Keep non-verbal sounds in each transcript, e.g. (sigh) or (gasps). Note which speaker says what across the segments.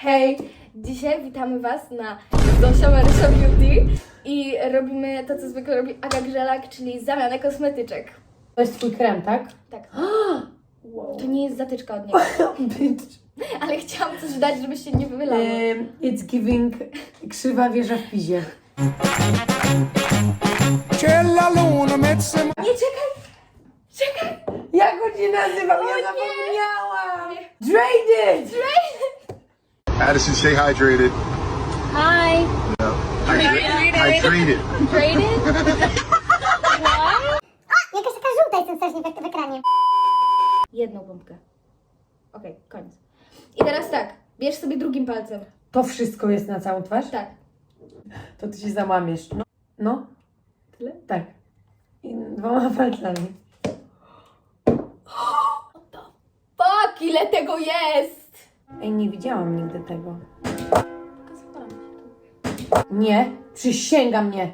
Speaker 1: Hej! Dzisiaj witamy Was na Zosia Marysia Beauty i robimy to, co zwykle robi Aga Grzelak, czyli zamianę kosmetyczek.
Speaker 2: To jest twój krem, tak?
Speaker 1: Tak. (gasps)
Speaker 2: Wow.
Speaker 1: To nie jest zatyczka od niego, (laughs) ale chciałam coś dać, żeby się nie wylało.
Speaker 2: Um, it's giving krzywa wieża w pizie.
Speaker 3: C'è la luna, mezza
Speaker 1: Nie, czekaj! Czekaj!
Speaker 2: Jak on się nazywał? Ja zapomniałam! Drained!
Speaker 4: Addison, stay hydrated.
Speaker 1: Hi!
Speaker 4: Hydrated. Hydrated. (laughs)
Speaker 1: Braden?
Speaker 5: Jakaś taka żółta jestem strasznie w, w ekranie.
Speaker 1: Jedną pompkę. Okej, koniec. I teraz tak, bierz sobie drugim palcem.
Speaker 2: To wszystko jest na całą twarz?
Speaker 1: Tak.
Speaker 2: To ty się załamiesz. No. No. Tyle? Tak. I dwoma (laughs) palcami. (gasps)
Speaker 1: Fuck, ile tego jest!
Speaker 2: Ej, nie widziałam nigdy tego. Nie, przysięgam nie.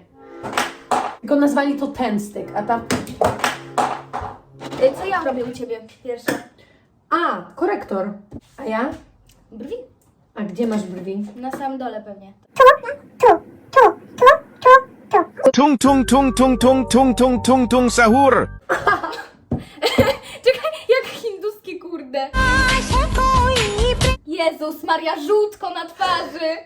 Speaker 2: Tylko nazwali to ten stick, a tam...
Speaker 1: Y, Co ja robię u Ciebie pierwsze?
Speaker 2: A, korektor. A ja?
Speaker 1: Brwi?
Speaker 2: A gdzie masz brwi?
Speaker 1: Na samym dole pewnie.
Speaker 5: Tu, tu, tu, tu, tu.
Speaker 3: tung tung tung tung tung tung tung tung tung sahur.
Speaker 1: Jezus Maria, żółtko na twarzy.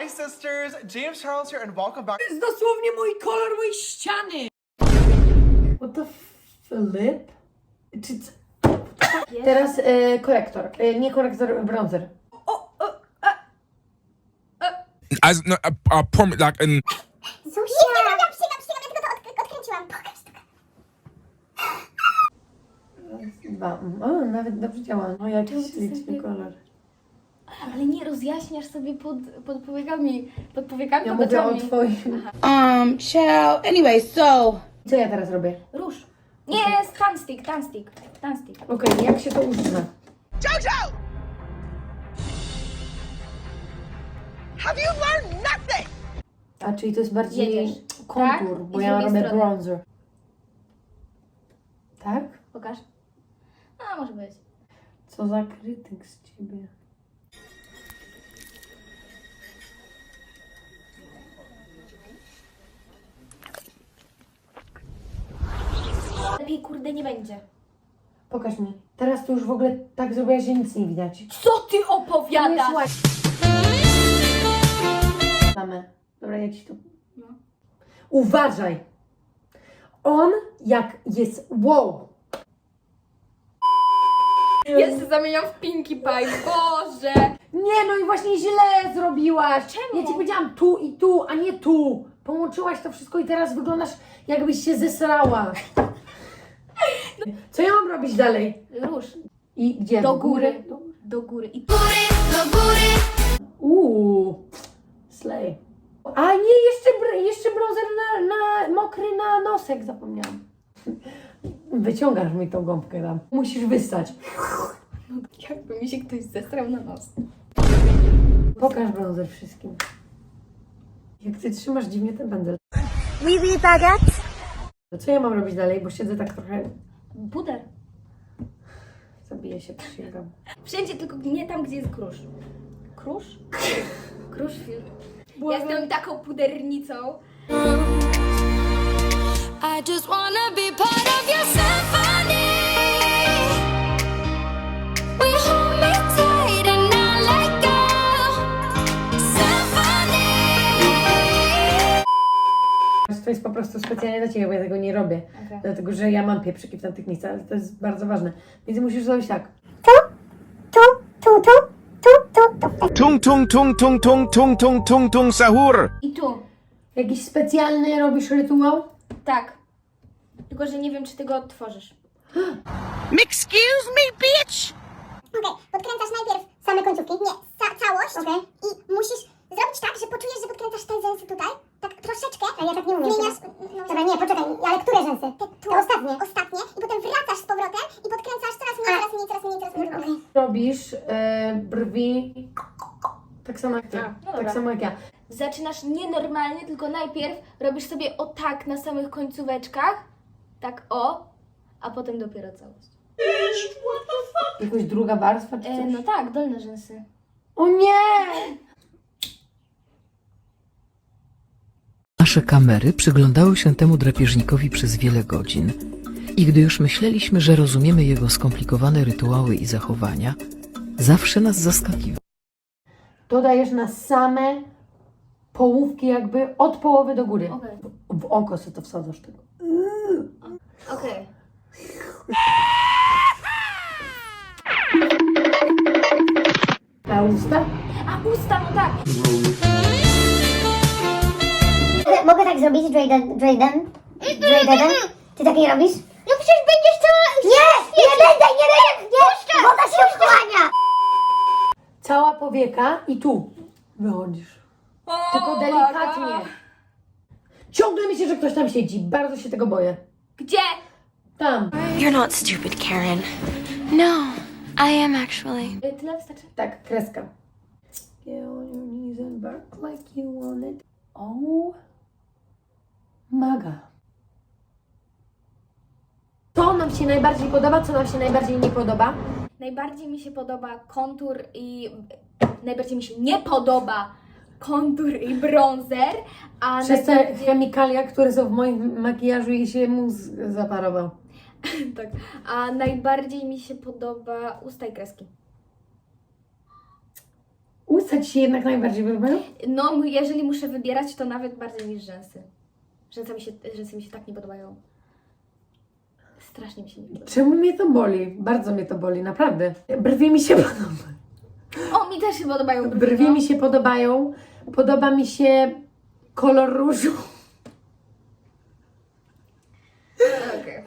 Speaker 6: Hi sisters, James Charles here and welcome back.
Speaker 2: jest dosłownie mój kolor mojej ściany. What the flip? Czy... c- Teraz e, korektor. E, nie korektor, bronzer.
Speaker 3: As no, a, a prom like an
Speaker 5: Zuzia! Nie, ja przysięgam, przysięgam, ja tylko to od, odkręciłam. Pokaż to.
Speaker 2: Dwa. O, nawet dobrze działa. No jakiś
Speaker 1: Czemu
Speaker 2: śliczny
Speaker 1: sobie-
Speaker 2: kolor.
Speaker 1: Ale nie rozjaśniasz sobie pod, pod powiekami, pod powiekami,
Speaker 2: Ja
Speaker 1: pod
Speaker 2: mówię o
Speaker 1: oczami.
Speaker 2: twoim.
Speaker 7: Um, child. Anyway, so
Speaker 2: Co ja teraz robię?
Speaker 1: Róż. Nie, jest tanstick, tanstick, tanstick.
Speaker 2: Okej, jak się to używa?
Speaker 6: Jojo! Have you learned nothing?
Speaker 2: A, czyli to jest bardziej
Speaker 1: Jedziesz.
Speaker 2: kontur,
Speaker 1: Tak?
Speaker 2: bo
Speaker 1: I z
Speaker 2: ja
Speaker 1: drugiej
Speaker 2: robię
Speaker 1: strony.
Speaker 2: bronzer. Tak?
Speaker 1: Pokaż. Może być.
Speaker 2: Co za krytyk z ciebie.
Speaker 1: Lepiej kurde nie będzie.
Speaker 2: Pokaż mi. Teraz to już w ogóle tak zrobiłaś, że nic nie widać.
Speaker 1: Co ty opowiadasz?
Speaker 2: Mamy. Dobra, jak ci to...
Speaker 1: No.
Speaker 2: Uważaj! On jak jest... Wow!
Speaker 1: Ja się zamieniam w Pinkie Pie, Boże!
Speaker 2: Nie, no i właśnie źle zrobiłaś!
Speaker 1: Czemu?
Speaker 2: Ja ci powiedziałam tu i tu, a nie tu! Połączyłaś to wszystko i teraz wyglądasz jakbyś się zesrała. Co ja mam robić dalej?
Speaker 1: Róż.
Speaker 2: I gdzie?
Speaker 1: Do góry. Do góry. I
Speaker 2: Uuu, slay. A nie, jeszcze, br- jeszcze bronzer na, na mokry na nosek zapomniałam. Wyciągasz mi tą gąbkę tam. Musisz wystać.
Speaker 1: jakby mi się ktoś zestrał na nos.
Speaker 2: Pokaż bronzer wszystkim. Jak ty trzymasz dziwnie ten pędzel.
Speaker 5: Oui, oui, baguette.
Speaker 2: To co ja mam robić dalej, bo siedzę tak trochę...
Speaker 1: Puder.
Speaker 2: Zabiję się, przysięgam.
Speaker 1: Wszędzie, tylko nie tam, gdzie jest krusz. Krusz? (laughs) Krusz film. Jestem taką pudernicą.
Speaker 8: I just wanna be part of your symphony. We hold me tight and not let go. Symphony.
Speaker 2: To jest po prostu specjalnie dla Ciebie, bo ja tego nie robię.
Speaker 1: Okej.
Speaker 2: Dlatego, że ja mam pieprzyki w tamtych miejscach, ale to jest bardzo ważne. Więc musisz zrobić tak.
Speaker 5: Tu, tu, tu, tu, tu, tu.
Speaker 3: tung tung tung tung tung tung tung tung tung sahur.
Speaker 1: I tu.
Speaker 2: Jakiś specjalny robisz rytuał?
Speaker 1: Tak. Tylko, że nie wiem, czy tego odtworzysz. (gasps)
Speaker 7: excuse me, bitch.
Speaker 5: Okej, podkręcasz najpierw same końcówki, nie, ca całość. Okej. I musisz zrobić tak, że poczujesz, że podkręcasz te rzęsy tutaj, tak troszeczkę. A ja tak nie umiem. Zmieniasz... No, Dobra, nie, poczekaj, ale które rzęsy? Te, tu. te ostatnie. Ostatnie. I potem wracasz z powrotem i podkręcasz coraz mniej, coraz mniej, coraz mniej, coraz mniej. Okej.
Speaker 2: Robisz e, brwi tak samo jak ty.
Speaker 1: A, no
Speaker 2: tak
Speaker 1: dobra.
Speaker 2: samo jak ja.
Speaker 1: Zaczynasz nienormalnie, tylko najpierw robisz sobie o tak na samych końcóweczkach. Tak o. A potem dopiero całość.
Speaker 2: Jakoś druga warstwa czy
Speaker 1: E,
Speaker 2: coś?
Speaker 1: no tak, dolne rzęsy.
Speaker 2: O nie!
Speaker 9: Nasze kamery przyglądały się temu drapieżnikowi przez wiele godzin. I gdy już myśleliśmy, że rozumiemy jego skomplikowane rytuały i zachowania, zawsze nas zaskakiwał.
Speaker 2: Dodajesz na same połówki jakby od połowy do góry.
Speaker 1: Okej.
Speaker 2: W oko sobie to wsadzasz tego.
Speaker 1: Okej.
Speaker 2: A usta?
Speaker 1: A usta, no tak.
Speaker 5: Mogę tak zrobić, Drayden? Drayden? Drayden? Ty tak nie robisz? No przecież będziesz cała... Nie! Nie będę, nie będę! Nie! Woda się wchłania!
Speaker 2: Cała powieka i tu wychodzisz. Tylko delikatnie. Ciągle myślę, że ktoś tam siedzi. Bardzo się tego boję.
Speaker 1: Gdzie?
Speaker 2: Tam.
Speaker 8: You're not stupid, Karen. No, I am actually.
Speaker 1: E, Tyle wystarczy.
Speaker 2: Tak, kreska. Get on your knees and bark like you want it. Oh. Maga. Co nam się najbardziej podoba, co nam się najbardziej nie podoba?
Speaker 1: Najbardziej mi się podoba kontur i... Najbardziej mi się nie podoba kontur i bronzer, a
Speaker 2: Przez te
Speaker 1: najbardziej...
Speaker 2: chemikalia, które są w moim makijażu i się mózg zaparował. (laughs)
Speaker 1: tak, a najbardziej mi się podoba usta i kreski.
Speaker 2: Usta ci się jednak najbardziej podobają?
Speaker 1: No, jeżeli muszę wybierać, to nawet bardziej niż rzęsy. Rzęsy mi się, rzęsy mi się tak nie podobają. Strasznie mi się nie podobają.
Speaker 2: Czemu mnie to boli? Bardzo mnie to boli, naprawdę. Brwi mi się (laughs) podobają.
Speaker 1: O, mi też się podobają brwi.
Speaker 2: Brwi
Speaker 1: no.
Speaker 2: mi się podobają. Podoba mi się kolor różu. (laughs)
Speaker 1: Okej.